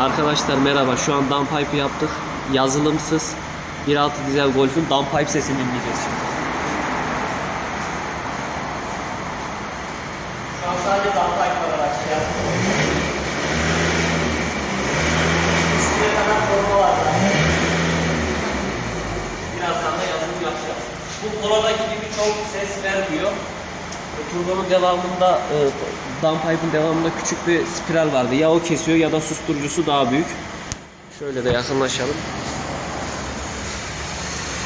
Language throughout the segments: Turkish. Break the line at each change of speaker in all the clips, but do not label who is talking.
Arkadaşlar merhaba. Şu an downpipe yaptık. Yazılımsız 1.6 dizel Golf'ün downpipe sesini dinleyeceğiz şimdi. Şu an sadece downpipe var araçta. Üstüne kadar koruma var. Birazdan da yazılım yapacağız. Bu Polo'daki gibi çok ses vermiyor. E, Turbonun devamında, e, downpipe'ın devamında küçük bir spiral vardı. Ya o kesiyor ya da susturucusu daha büyük. Şöyle de yakınlaşalım.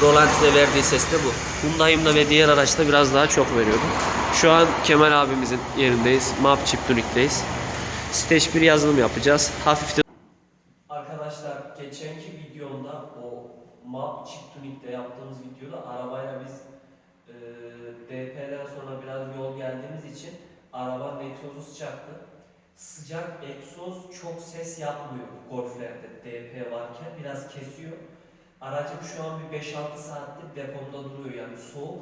Rolanti'de verdiği ses de bu. Hyundai'mda ve diğer araçta biraz daha çok veriyordu. Şu an Kemal abimizin yerindeyiz. Map Chip Tunik'teyiz. Stage 1 yazılım yapacağız. Hafif de... Arkadaşlar geçenki videomda o Map Chip Tunik'te yaptığımız videoda arabayla biz e, DP'den sonra biraz yol geldiğimiz için arabanın egzozu sıcaktı. Sıcak egzoz çok ses yapmıyor Golf'lerde DP varken biraz kesiyor. Aracım şu an bir 5-6 saattir depomda duruyor yani soğuk.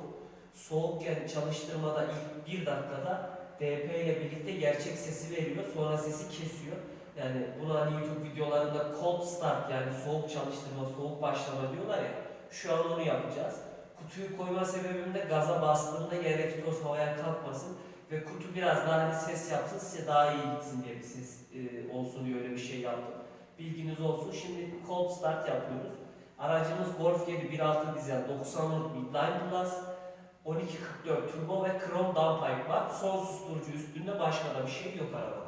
Soğukken çalıştırmada ilk bir dakikada DP ile birlikte gerçek sesi veriyor sonra sesi kesiyor. Yani bunu hani YouTube videolarında cold start yani soğuk çalıştırma, soğuk başlama diyorlar ya. Şu an onu yapacağız. Kutuyu koyma sebebim de gaza bastığında yerdeki toz havaya kalkmasın ve kutu biraz daha hani ses yapsın size daha iyi gitsin diye bir ses e, olsun diye öyle bir şey yaptım. Bilginiz olsun. Şimdi cold start yapıyoruz. Aracımız Golf 7 1.6 dizel 90'lık Midline Plus 1244 turbo ve krom downpipe var. Son susturucu üstünde başka da bir şey yok arabada.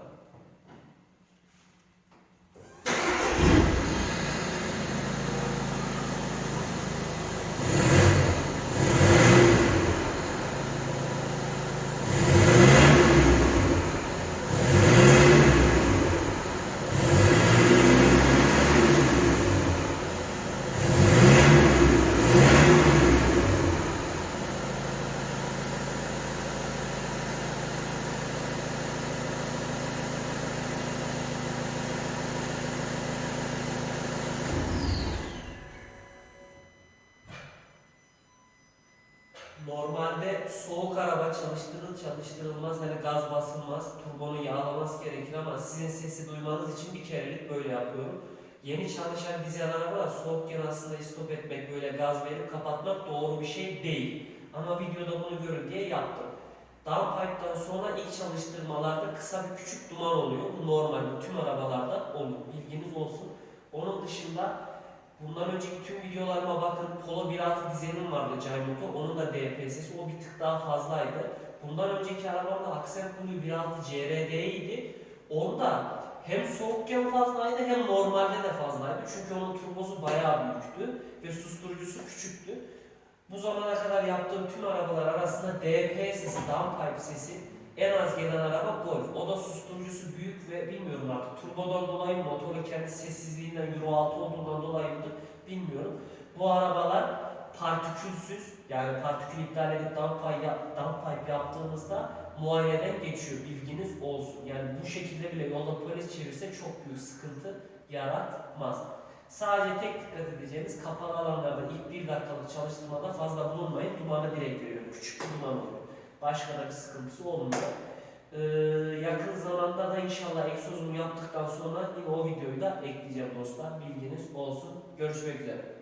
Normalde soğuk araba çalıştırılır çalıştırılmaz hani gaz basılmaz, turbonun yağlaması gerekir ama sizin sesi duymanız için bir kerelik böyle yapıyorum. Yeni çalışan dizel arabalar soğukken aslında stop etmek, böyle gaz verip kapatmak doğru bir şey değil. Ama videoda bunu görün diye yaptım. Downpipe'dan sonra ilk çalıştırmalarda kısa bir küçük duman oluyor. Bu normal, bu tüm arabalarda olur. Bilginiz olsun. Onun dışında Bundan önceki tüm videolarıma bakın Polo 1.6 dizelim vardı Motor. Onun da DPS'si o bir tık daha fazlaydı. Bundan önceki arabamda Accent Blue 1.6 CRD'ydi. Onda hem soğukken fazlaydı hem normalde de fazlaydı. Çünkü onun turbosu bayağı büyüktü ve susturucusu küçüktü. Bu zamana kadar yaptığım tüm arabalar arasında DP sesi, downpipe sesi en az gelen araba Golf. O da susturucusu büyük ve bilmiyorum artık turbodan dolayı mı, motorun kendi sessizliğinden Euro 6 olduğundan dolayı mıdır bilmiyorum. Bu arabalar partikülsüz yani partikül iptal edip downpipe, yap, downpipe yaptığımızda muayeneden geçiyor bilginiz olsun. Yani bu şekilde bile yolda polis çevirse çok büyük sıkıntı yaratmaz. Sadece tek dikkat edeceğiniz kapalı alanlarda ilk bir dakikalık çalıştırmada fazla bulunmayın. Dumanı direkt veriyor. Küçük bir duman oluyor. Başka da bir sıkıntısı olmuyor. Ee, yakın zamanda da inşallah egzozumu yaptıktan sonra yine o videoyu da ekleyeceğim dostlar. Bilginiz olsun. Görüşmek üzere.